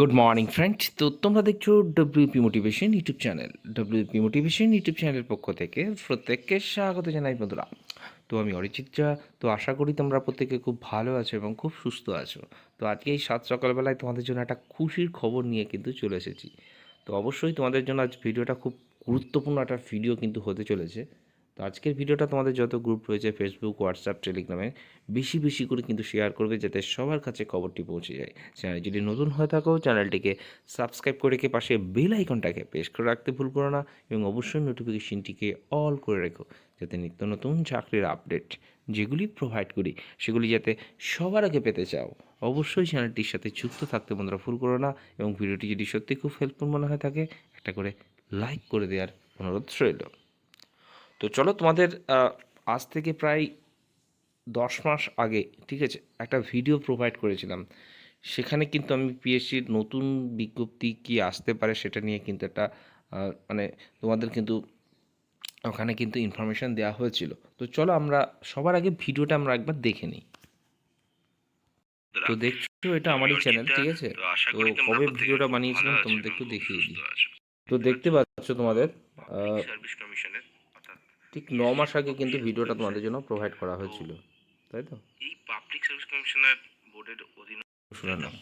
Good morning friend তো তোমরা দেখছ WP motivation YouTube channel WP motivation YouTube চ্যানেলের পক্ষ থেকে প্রত্যেককে স্বাগত জানাই, বন্ধুরা। তো আমি অরিজিৎ যা তো আশা করি তোমরা প্রত্যেকে খুব ভালো আছো এবং খুব সুস্থ আছো। তো আজকে এই সাত সকালবেলায় তোমাদের জন্য একটা খুশির খবর নিয়ে কিন্তু চলে এসেছি। তো অবশ্যই তোমাদের জন্য আজ ভিডিওটা খুব গুরুত্বপূর্ণ একটা ভিডিও কিন্তু হতে চলেছে। তো আজকের ভিডিওটা তোমাদের যত গ্রুপ রয়েছে ফেসবুক হোয়াটসঅ্যাপ টেলিগ্রামে বেশি বেশি করে কিন্তু শেয়ার করবে যাতে সবার কাছে খবরটি পৌঁছে যায়। চ্যানেল যদি নতুন হয়ে থাকো চ্যানেলটিকে সাবস্ক্রাইব করে রেখে পাশে বেল আইকনটাকে প্রেস করে রাখতে ভুল করো না এবং অবশ্যই নোটিফিকেশনটিকে অল করে রেখো যাতে নিত্য নতুন চাকরির আপডেট যেগুলি প্রোভাইড করি, সেগুলি যাতে সবার আগে পেতে চাও। অবশ্যই চ্যানেলটির সাথে যুক্ত থাকতে বন্ধুরা ভুল করো না এবং ভিডিওটি যদি সত্যি খুব হেল্পফুল মনে হয়ে থাকে, একটা করে লাইক করে দেওয়ার অনুরোধ রইল। তো চলো তোমাদের আজ থেকে প্রায় দশ মাস আগে ঠিক আছে একটা ভিডিও প্রোভাইড করেছিলাম। সেখানে কিন্তু আমি পিএসসির নতুন বিজ্ঞপ্তি কি আসতে পারে সেটা নিয়ে কিন্তু একটা মানে তোমাদের কিন্তু ওখানে কিন্তু ইনফরমেশন দেওয়া হয়েছিল। তো চলো আমরা সবার আগে ভিডিওটা আমরা একবার দেখে নিই। তো দেখছ এটা আমারই চ্যানেল ঠিক আছে? তো কবে ভিডিওটা বানিয়েছিলাম তোমাদের একটু দেখিয়ে দিই। তো দেখতে পাচ্ছ তোমাদের সার্ভিস কমিশনের ঠিক ন মাস আগে কিন্তু ভিডিওটা তোমাদের জন্য প্রোভাইড করা হয়েছিল তাই তো? এই পাবলিক সার্ভিস কমিশনার বোর্ডের অধীনে শুনে নাও।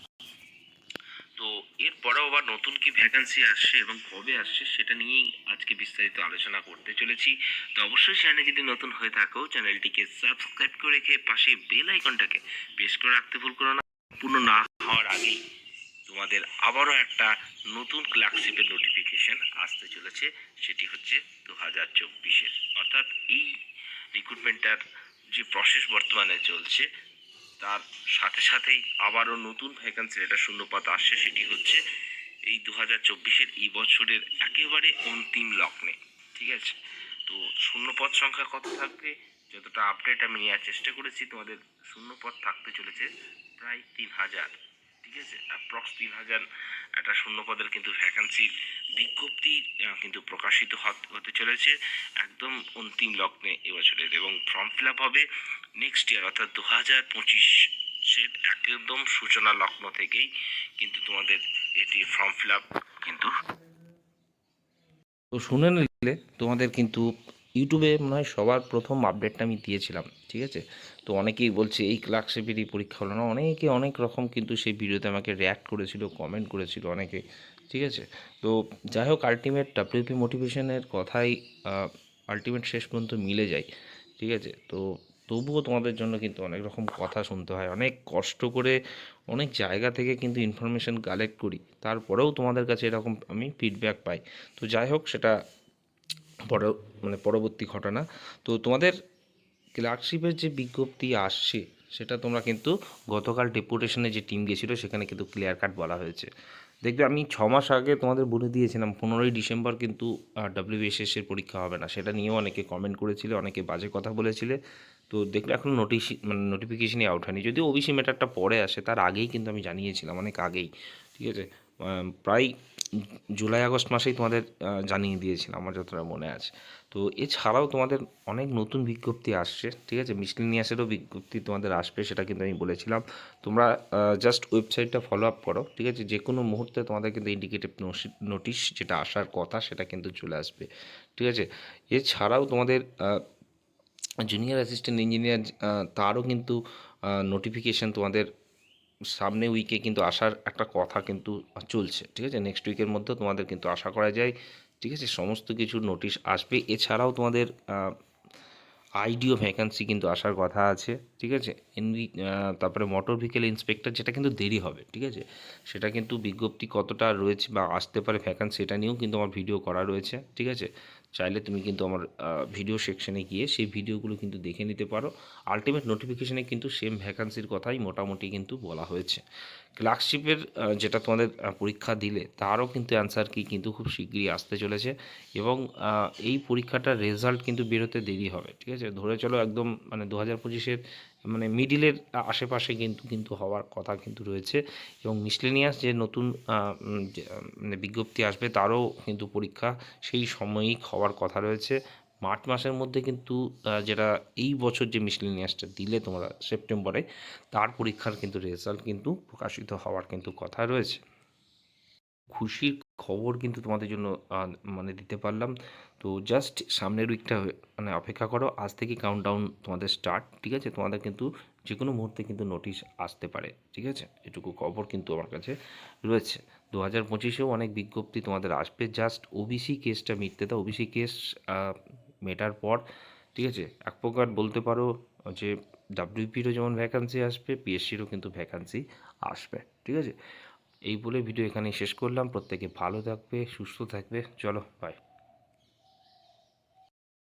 তো এরপরেও আবার নতুন কি ভ্যাকান্সি আসছে এবং কবে আসছে সেটা নিয়েই আজকে বিস্তারিত আলোচনা করতে চলেছি। তো অবশ্যই চ্যানেলে যদি নতুন হয়ে থাকো চ্যানেলটিকে সাবস্ক্রাইব করে রেখে পাশে বেল আইকনটাকে প্রেস করে রাখতে ভুল করো না। পূর্ণ না হওয়ার আগেই তোমাদের আবারও একটা নতুন ক্লার্কশিপের নোটিফিকেশন আসতে চলেছে, সেটি হচ্ছে দু হাজার চব্বিশের। অর্থাৎ এই রিক্রুটমেন্টটার যে প্রসেস বর্তমানে চলছে, তার সাথে সাথেই আবারও নতুন ভ্যাকান্সির একটা শূন্যপাত আসছে, সেটি হচ্ছে এই দু হাজার চব্বিশের এই বছরের একেবারে অন্তিম লগ্নে, ঠিক আছে? তো শূন্যপদ সংখ্যা কত থাকবে? যতটা আপডেট আমি নেওয়ার চেষ্টা করেছি, তোমাদের শূন্যপদ থাকতে চলেছে প্রায় তিন হাজার। ঠিক আছে? অ্যাপ্রক্স তিন হাজার, একটা শূন্যপদের কিন্তু ভ্যাকান্সির বিজ্ঞপ্তি কিন্তু প্রকাশিত হত- চলেছে একদম অন্তিম লগ্নে এবছরের এবং ফর্ম ফিল আপ হবে নেক্সট ইয়ার অর্থাৎ দু হাজার পঁচিশ পঁচিশের একদম সূচনা লগ্ন থেকেই কিন্তু তোমাদের এটি ফর্ম ফিল আপ কিন্তু তো শুনে নিলে তোমাদের কিন্তু ইউটিউবে মনে হয় সবার প্রথম আপডেটটা আমি দিয়েছিলাম, ঠিক আছে? তো অনেকেই বলছে, এই ক্লার্কশিপেরই পরীক্ষা হলো না। অনেকে অনেক রকম কিন্তু সেই ভিডিওতে আমাকে রিয়্যাক্ট করেছিল কমেন্ট করেছিল অনেকে, ঠিক আছে? তো যাই হোক আলটিমেট ডাব্লিউপি মোটিভেশনের কথাই আলটিমেট শেষ পর্যন্ত মিলে যায়, ঠিক আছে? তো তবুও তোমাদের জন্য কিন্তু অনেক রকম কথা শুনতে হয়। অনেক কষ্ট করে অনেক জায়গা থেকে কিন্তু ইনফরমেশন কালেক্ট করি। তারপরেও তোমাদের কাছে এরকম আমি ফিডব্যাক পাই। তো যাই হোক, সেটা পর মানে পরবর্তী ঘটনা। তো তোমাদের ক্লার্কশিপের যে বিজ্ঞপ্তি আসছে, সেটা তোমরা কিন্তু গতকাল ডেপুটেশনে যে টিম গেছিল, সেখানে কিন্তু ক্লিয়ার কাট বলা হয়েছে। দেখবে আমি ছ মাস আগে তোমাদের বলে দিয়েছিলাম, পনেরোই ডিসেম্বর কিন্তু ডাব্লিউবিএসএস এর পরীক্ষা হবে না। সেটা নিয়েও অনেকে কমেন্ট করেছিলে, অনেকে বাজে কথা বলেছিলে। তো দেখলে এখন নোটিশ মানে নোটিফিকেশনই আউট হয়নি। যদিও ওবিসি ম্যাটারটা পরে আসে, তার আগেই কিন্তু আমি জানিয়েছিলাম, অনেক আগেই। ঠিক আছে? প্রায় জুলাই, আগস্ট মাসেই তোমাদের জানিয়ে দিয়েছিলাম, আমার যতটা মনে আছে। তো এছাড়াও তোমাদের অনেক নতুন বিজ্ঞপ্তি আসছে, ঠিক আছে? মিসলিনিয়াসেরও বিজ্ঞপ্তি তোমাদের আসবে, সেটা কিন্তু আমি বলেছিলাম। তোমরা জাস্ট ওয়েবসাইটটা ফলো আপ করো, ঠিক আছে? যে কোনো মুহূর্তে তোমাদের কিন্তু ইন্ডিকেটিভ নোটিশ যেটা আসার কথা, সেটা কিন্তু চলে আসবে, ঠিক আছে? এছাড়াও তোমাদের জুনিয়র অ্যাসিস্ট্যান্ট ইঞ্জিনিয়ার তারও কিন্তু নোটিফিকেশান তোমাদের সামনে উইকে কিন্তু আসার একটা কথা কিন্তু চলছে, ঠিক আছে? নেক্সট উইকের মধ্যে তোমাদের কিন্তু আশা করা যায়, ঠিক আছে? সমস্ত কিছু নোটিশ আসবে। এছাড়াও তোমাদের আইডিও ভ্যাকান্সি কিন্তু আসার কথা আছে, ঠিক আছে? এনভি তারপরে মোটর ভেহিকেল ইন্সপেক্টর যেটা কিন্তু দেরি হবে, ঠিক আছে? সেটা কিন্তু বিজ্ঞপ্তি কতটা রয়েছে বা আসতে পারে ভ্যাকান্সি এটা নিয়েও কিন্তু আমার ভিডিও করা রয়েছে, ঠিক আছে? চাইলে তুমি কিন্তু আমার ভিডিও সেকশনে গিয়ে সেই ভিডিওগুলো কিন্তু দেখে নিতে পারো। আলটিমেট নোটিফিকেশনে কিন্তু সেম ভ্যাকান্সির কথাই মোটামুটি কিন্তু বলা হয়েছে। ক্লার্কশিপের যেটা তোমাদের পরীক্ষা দিলে তারও কিন্তু অ্যান্সার কি কিন্তু খুব শীঘ্রই আসতে চলেছে এবং এই পরীক্ষাটার রেজাল্ট কিন্তু বেরোতে দেরি হবে, ঠিক আছে? ধরে চলো একদম মানে দু হাজার পঁচিশের মানে মিডিলের আশেপাশে কিন্তু কিন্তু হওয়ার কথা কিন্তু রয়েছে এবং মিসলেনিয়াস যে নতুন মানে বিজ্ঞপ্তি আসবে তারও কিন্তু পরীক্ষা সেই সময়ই হওয়ার কথা রয়েছে। মার্চ মাসের মধ্যে কিন্তু যেটা এই বছর যে মিসলেনিয়াসটা দিলে তোমরা সেপ্টেম্বরে, তার পরীক্ষার কিন্তু রেজাল্ট কিন্তু প্রকাশিত হওয়ার কিন্তু কথা রয়েছে। খুশির খবর কিন্তু তোমাদের জন্য মানে দিতে পারলাম। তো জাস্ট সামনের উইকটা মানে অপেক্ষা করো, আজ থেকে কাউন্টডাউন তোমাদের স্টার্ট ঠিক আছে? তোমাদের কিন্তু যে কোনো মুহূর্তে কিন্তু নোটিশ আসতে পারে, ঠিক আছে? এটুকু খবর কিন্তু আমার কাছে রয়েছে। দু হাজার পঁচিশেও অনেক বিজ্ঞপ্তি তোমাদের আসবে। জাস্ট ওবিসি কেসটা মিটতে দাও। ওবিসি কেস মেটার পর, ঠিক আছে? এক প্রকার বলতে পারো যে ডাব্লিউপিরও যেমন ভ্যাকান্সি আসবে পিএসসিরও কিন্তু ভ্যাকান্সি আসবে, ঠিক আছে? এই বলে ভিডিও এখানেই শেষ করলাম। প্রত্যেকে ভালো থাকবে সুস্থ থাকবে। চলো বাই